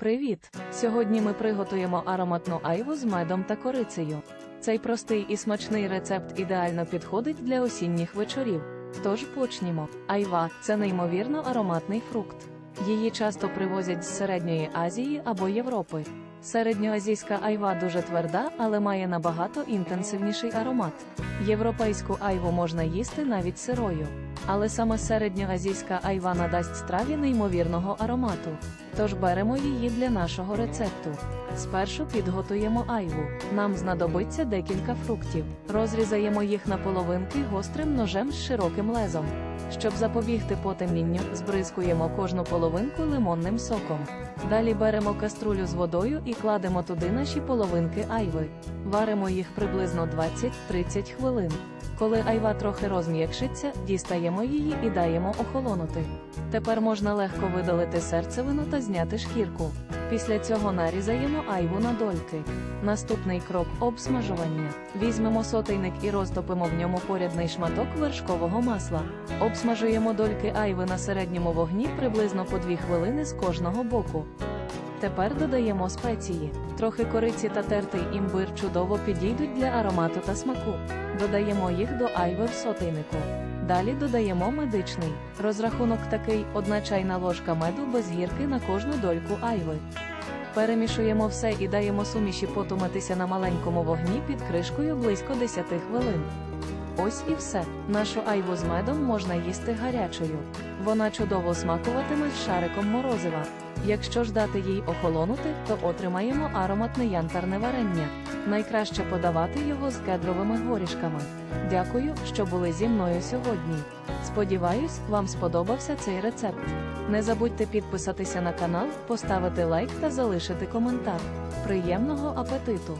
Привіт! Сьогодні ми приготуємо ароматну айву з медом та корицею. Цей простий і смачний рецепт ідеально підходить для осінніх вечорів. Тож почнімо. Айва це неймовірно ароматний фрукт. Її часто привозять з середньої Азії або Європи. Середньоазійська айва дуже тверда, але має набагато інтенсивніший аромат. Європейську айву можна їсти навіть сирою. Але саме середньоазійська айва надасть страві неймовірного аромату. Тож беремо її для нашого рецепту. Спершу підготуємо айву. Нам знадобиться декілька фруктів. Розрізаємо їх на половинки гострим ножем з широким лезом. Щоб запобігти потемнінню, збризкуємо кожну половинку лимонним соком. Далі беремо каструлю з водою і кладемо туди наші половинки айви. Варимо їх приблизно 20-30 хвилин. Коли айва трохи розм'якшиться, дістаємо її і даємо охолонути. Тепер можна легко видалити серцевину та зняти шкірку. Після цього нарізаємо айву на дольки. Наступний крок обсмажування. Візьмемо сотейник і розтопимо в ньому порядний шматок вершкового масла. Обсмажуємо дольки айви на середньому вогні приблизно по 2 хвилини з кожного боку. Тепер додаємо спеції. Трохи кориці та тертий імбир чудово підійдуть для аромату та смаку. Додаємо їх до айви в сотейнику. Далі додаємо медичний. Розрахунок такий: одна чайна ложка меду без гірки на кожну дольку айви. Перемішуємо все і даємо суміші потуматися на маленькому вогні під кришкою близько 10 хвилин. Ось і все. Нашу айву з медом можна їсти гарячою. Вона чудово смакуватиме з шариком морозива. Якщо ж дати їй охолонути, то отримаємо ароматне янтарне варення. Найкраще подавати його з кедровими горішками. Дякую, що були зі мною сьогодні. Сподіваюсь, вам сподобався цей рецепт. Не забудьте підписатися на канал, поставити лайк та залишити коментар. Приємного апетиту!